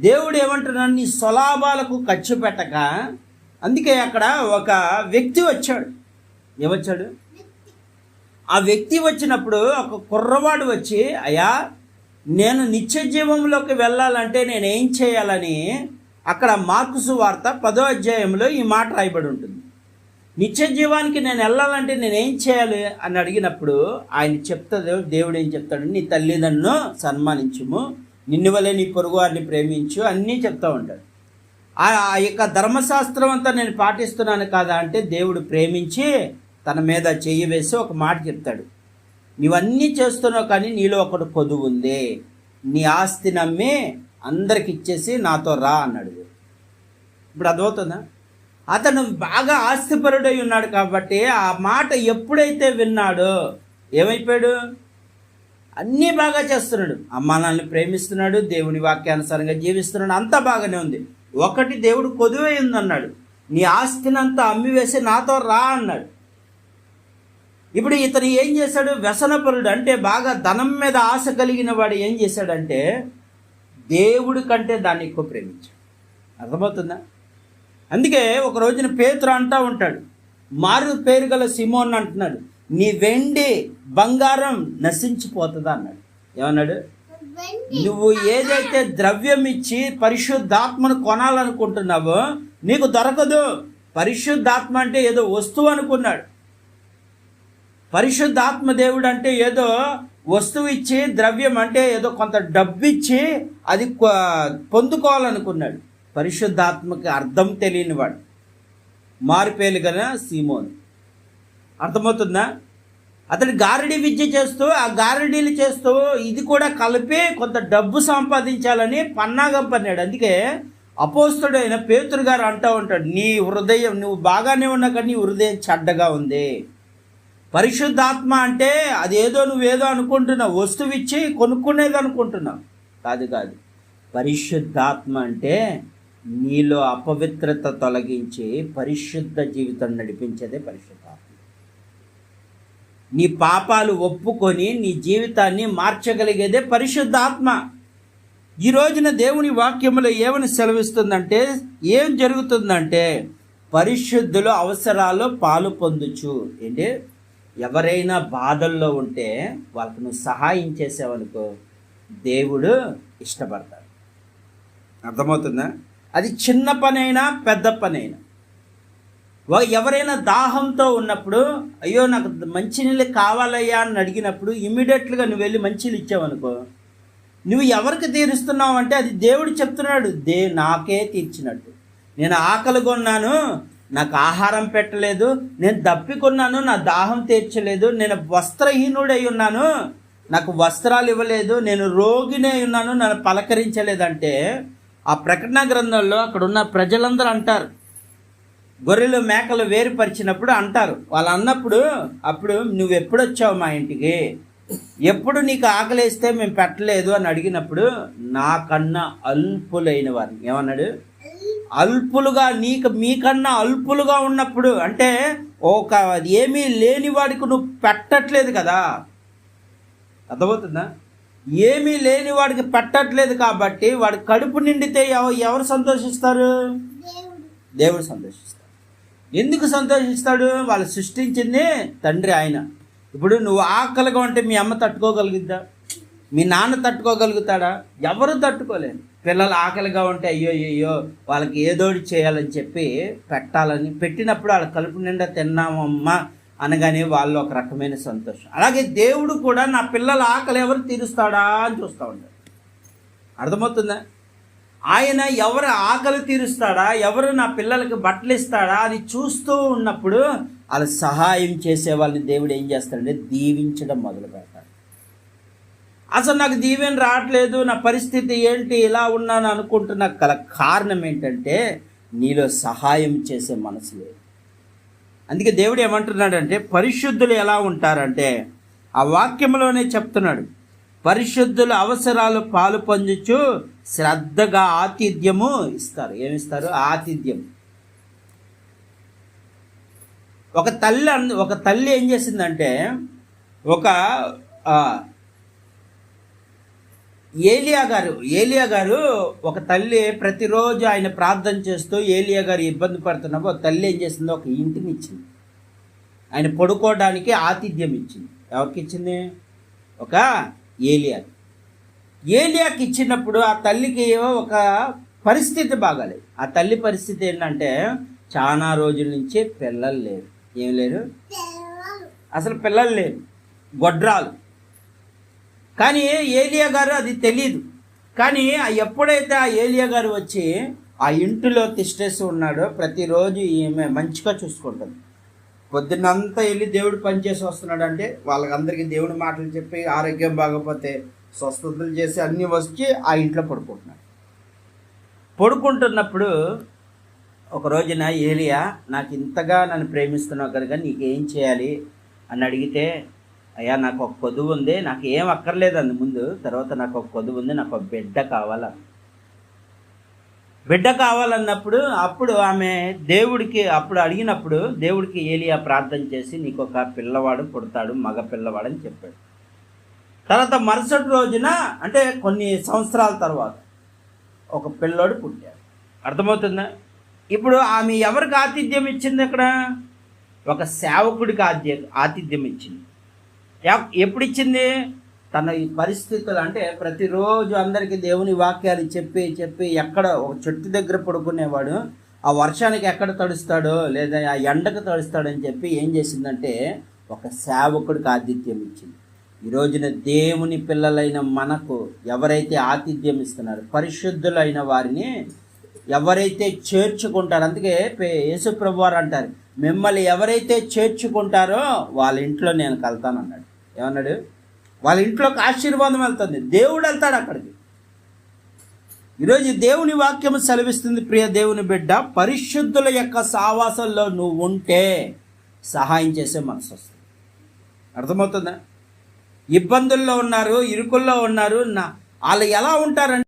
దేవుడు ఏమంటున్నాడు? నీ స్వలాభాలకు ఖర్చు పెట్టక అందుకే అక్కడ ఒక వ్యక్తి వచ్చాడు. ఏమొచ్చాడు? ఆ వ్యక్తి వచ్చినప్పుడు ఒక కుర్రవాడు వచ్చి అయ్యా నేను నిత్య జీవంలోకి వెళ్ళాలంటే నేను ఏం చేయాలని అక్కడ మార్కుసు వార్త పదో అధ్యాయంలో ఈ మాట రాయబడి ఉంటుంది. నిత్య జీవానికి నేను వెళ్ళాలంటే నేను ఏం చేయాలి? అని అడిగినప్పుడు ఆయన చెప్తాడు దేవుడు ఏం చెప్తాడు? నీ తల్లిదండ్రులను సన్మానించుము నిన్ను వలె నీ పొరుగు వారిని ప్రేమించు అన్నీ చెప్తూ ఉంటాడు. ఆ ఆ యొక్క ధర్మశాస్త్రం అంతా నేను పాటిస్తున్నాను కాదా అంటే దేవుడు ప్రేమించి తన మీద చెయ్యి వేసి ఒక మాట చెప్తాడు. నీవన్నీ చేస్తున్నావు కానీ నీలో ఒకటి కొదువు ఉంది. నీ ఆస్తి నమ్మి అందరికి ఇచ్చేసి నాతో రా అన్నాడు ఇప్పుడు అదవుతుందా అతను బాగా ఆస్తిపరుడై ఉన్నాడు కాబట్టి ఆ మాట ఎప్పుడైతే విన్నాడో ఏమైపోయాడు? అన్నీ బాగా చేస్తున్నాడు. అమ్మ నాన్నని ప్రేమిస్తున్నాడు దేవుని వాక్యానుసారంగా జీవిస్తున్నాడు అంతా బాగానే ఉంది. ఒకటి దేవుడు కొదువై ఉందన్నాడు. నీ ఆస్తినంతా అమ్మివేసి నాతో రా అన్నాడు. ఇప్పుడు ఇతను ఏం చేశాడు? వ్యసనపరుడు అంటే బాగా ధనం మీద ఆశ కలిగిన వాడు ఏం చేశాడంటే దేవుడి కంటే దాన్ని ఎక్కువ ప్రేమించాడు. అర్థమవుతుందా? అందుకే ఒక రోజున పేతురు అంటా ఉంటాడు. మారు పేరు గల సిమోన్ అంటున్నాడు. నీ వెండి బంగారం నశించిపోతుందా అన్నాడు. ఏమన్నాడు? నువ్వు ఏదైతే ద్రవ్యం ఇచ్చి పరిశుద్ధాత్మను కొనాలనుకుంటున్నావో నీకు దొరకదు. పరిశుద్ధాత్మ అంటే ఏదో వస్తువు అనుకున్నాడు. పరిశుద్ధాత్మ దేవుడు అంటే ఏదో వస్తువు ఇచ్చి ద్రవ్యం అంటే ఏదో కొంత డబ్బు ఇచ్చి అది పొందుకోవాలనుకున్నాడు. పరిశుద్ధాత్మకి అర్థం తెలియనివాడు. మారిపేలు గల సీమోను. అర్థమవుతుందా? అతడు గారడి విద్య చేస్తూ ఆ గారడీలు చేస్తూ ఇది కూడా కలిపి కొంత డబ్బు సంపాదించాలని పన్నాగం పన్నాడు. అందుకే అపోస్తుడైన పేతురు గారు అంటూ ఉంటాడు నీ హృదయం నువ్వు బాగానే ఉన్నా కానీ నీ హృదయం చెడ్డగా ఉంది. పరిశుద్ధాత్మ అంటే అదేదో నువ్వేదో అనుకుంటున్నావు వస్తువు ఇచ్చి కొనుక్కునేది అనుకుంటున్నావు. కాదు కాదు. పరిశుద్ధాత్మ అంటే నీలో అపవిత్రత తొలగించి పరిశుద్ధ జీవితం నడిపించేదే పరిశుద్ధ నీ పాపాలు ఒప్పుకొని నీ జీవితాన్ని మార్చగలిగేదే పరిశుద్ధాత్మ. ఈ రోజున దేవుని వాక్యములో ఏమని సెలవిస్తుందంటే ఏం జరుగుతుందంటే పరిశుద్ధుల అవసరాల్లో పాలు పొందుచు. ఏంటి? ఎవరైనా బాధల్లో ఉంటే వాళ్ళకు నువ్వు సహాయం చేసావనుకో దేవుడు ఇష్టపడతాడు. అర్థమవుతుందా? అది చిన్న పనైనా పెద్ద పనైనా. ఎవరైనా దాహంతో ఉన్నప్పుడు అయ్యో నాకు మంచినీళ్ళు కావాలయ్యా అని అడిగినప్పుడు ఇమీడియట్గా నువ్వు వెళ్ళి మంచినీళ్ళు ఇచ్చావనుకో. నువ్వు ఎవరికి తీరుస్తున్నావు అంటే అది దేవుడు చెప్తున్నాడు. దే నాకే తీర్చినట్టు. నేను ఆకలి కొన్నాను నాకు ఆహారం పెట్టలేదు నేను దప్పికొన్నాను నా దాహం తీర్చలేదు నేను వస్త్రహీనుడై ఉన్నాను నాకు వస్త్రాలు ఇవ్వలేదు నేను రోగినే ఉన్నాను నన్ను పలకరించలేదంటే ఆ ప్రకటన గ్రంథంలో అక్కడ ఉన్న ప్రజలందరూ అంటారు. గొర్రెలు మేకలు వేరుపరిచినప్పుడు అంటారు. వాళ్ళు అన్నప్పుడు అప్పుడు నువ్వు ఎప్పుడు వచ్చావు మా ఇంటికి? ఎప్పుడు నీకు ఆకలేస్తే మేము పెట్టలేదు అని అడిగినప్పుడు నాకన్నా అల్పులైన వారిని. ఏమన్నాడు? అల్పులుగా నీకు మీకన్నా అల్పులుగా ఉన్నప్పుడు అంటే ఒక ఏమీ లేని వాడికి నువ్వు పెట్టట్లేదు కదా. అర్థమవుతుందా? ఏమీ లేని వాడికి పెట్టట్లేదు కాబట్టి వాడి కడుపు నిండితే ఎవ- ఎవరు సంతోషిస్తారు? దేవుడు. సంతోషిస్తారు ఎందుకు సంతోషిస్తాడు? వాళ్ళు సృష్టించింది తండ్రి ఆయన. ఇప్పుడు నువ్వు ఆకలిగా ఉంటే మీ అమ్మ తట్టుకోగలిగిద్దా? మీ నాన్న తట్టుకోగలుగుతాడా? ఎవరు తట్టుకోలేరు. పిల్లలు ఆకలిగా ఉంటే అయ్యో అయ్యో వాళ్ళకి ఏదోటి చేయాలని చెప్పి పెట్టాలని పెట్టినప్పుడు వాళ్ళ కలుపు నిండా తిన్నామమ్మా అనగానే వాళ్ళు ఒక రకమైన సంతోషం. అలాగే దేవుడు కూడా నా పిల్లల ఆకలి ఎవరు తీరుస్తాడా అని చూస్తూ ఉంటాడు అర్థమవుతుందా? ఆయన ఎవరు ఆకలి తీరుస్తాడా? ఎవరు నా పిల్లలకి బట్టలు ఇస్తాడా? అని చూస్తూ ఉన్నప్పుడు వాళ్ళ సహాయం చేసే వాళ్ళని దేవుడు ఏం చేస్తాడంటే దీవించడం మొదలు పెడతాడు. అసలు నాకు దీవెన రావట్లేదు నా పరిస్థితి ఏంటి ఇలా ఉన్నాను అనుకుంటున్న గల కారణం ఏంటంటే నీలో సహాయం చేసే మనసు లేదు. అందుకే దేవుడు ఏమంటున్నాడంటే పరిశుద్ధులు ఎలా ఉంటారంటే ఆ వాక్యంలోనే చెప్తున్నాడు పరిశుద్ధుల అవసరాలు పాలు పొందుచు శ్రద్ధగా ఆతిథ్యము ఇస్తారు. ఏమిస్తారు? ఆతిథ్యం. ఒక తల్లి అన్- ఒక తల్లి ఏం చేసిందంటే ఒక ఏలియా గారు ఏలియా గారు ఒక తల్లి ప్రతిరోజు ఆయన ప్రార్థన చేస్తూ ఏలియా గారు ఇబ్బంది పడుతున్నప్పుడు ఒక తల్లి ఏం చేసిందో ఒక ఇంటిని ఇచ్చింది. ఆయన పడుకోవడానికి ఆతిథ్యం ఇచ్చింది. ఎవరికి ఇచ్చింది? ఒక ఏలియా. ఏలియాకి ఇచ్చినప్పుడు ఆ తల్లికి ఒక పరిస్థితి బాగాలేదు. ఆ తల్లి పరిస్థితి ఏంటంటే చాలా రోజుల నుంచి పిల్లలు లేరు. ఏం లేరు? అసలు పిల్లలు లేరు. గొడ్రాలు. కానీ ఏలియా గారు అది తెలియదు కానీ ఎప్పుడైతే ఆ ఏలియా గారు వచ్చి ఆ ఇంటిలో తిష్టేసి ఉన్నాడో ప్రతిరోజు ఈమె మంచిగా చూసుకుంటుంది. పొద్దున్నంతా వెళ్ళి దేవుడు పనిచేసి వస్తున్నాడు అంటే వాళ్ళకందరికీ దేవుడి మాటలు చెప్పి ఆరోగ్యం బాగపోతే స్వస్థతలు చేసి అన్నీ వచ్చి ఆ ఇంట్లో పడుకుంటున్నాడు. పడుకుంటున్నప్పుడు ఒక రోజున ఏలియా నాకు ఇంతగా నన్ను ప్రేమిస్తున్నావు కనుక నీకేం చేయాలి? అని అడిగితే అయ్యా నాకు ఒక కొదువు ఉంది నాకు ఏం అక్కర్లేదు అంది. ముందు తర్వాత నాకు ఒక కొదువు ఉంది నాకు ఒక బిడ్డ కావాల? బిడ్డ కావాలన్నప్పుడు అప్పుడు ఆమె దేవుడికి అప్పుడు అడిగినప్పుడు దేవుడికి ఏలియా ప్రార్థన చేసి నీకు ఒక పిల్లవాడు పుడతాడు మగ పిల్లవాడు అని చెప్పాడు. తర్వాత మరుసటి రోజున అంటే కొన్ని సంవత్సరాల తర్వాత ఒక పిల్లోడు పుట్టాడు. అర్థమవుతుందా? ఇప్పుడు ఆమె ఎవరికి ఆతిథ్యం ఇచ్చింది ఇక్కడ ఒక సేవకుడికి ఆతిథ్యం ఇచ్చింది. ఎప్- ఎప్పుడు ఇచ్చింది? తన ఈ పరిస్థితులు అంటే ప్రతిరోజు అందరికీ దేవుని వాక్యాలు చెప్పి చెప్పి ఎక్కడ ఒక చెట్టు దగ్గర పడుకునేవాడు ఆ వర్షానికి ఎక్కడ తడుస్తాడో లేదా ఆ ఎండకు తడుస్తాడని చెప్పి ఏం చేసిందంటే ఒక సేవకుడికి ఆతిథ్యం ఇచ్చింది. ఈ రోజున దేవుని పిల్లలైన మనకు ఎవరైతే ఆతిథ్యం ఇస్తున్నారో పరిశుద్ధులైన వారిని ఎవరైతే చేర్చుకుంటారో అందుకే పే- యేసుప్రభు వారు అంటారు మిమ్మల్ని ఎవరైతే చేర్చుకుంటారో వాళ్ళ ఇంట్లో నేను కలుతానన్నాడు. ఏమన్నాడు? వాళ్ళ ఇంట్లోకి ఆశీర్వాదం వెళ్తుంది. దేవుడు వెళ్తాడు అక్కడికి. ఈరోజు దేవుని వాక్యం సెలవిస్తుంది ప్రియ దేవుని బిడ్డ పరిశుద్ధుల యొక్క సావాసంలో నువ్వు ఉంటే సహాయం చేసే మనసు వస్తుంది. అర్థమవుతుందా? ఇబ్బందుల్లో ఉన్నారు ఇరుకుల్లో ఉన్నారు నా వాళ్ళు ఎలా ఉంటారంటే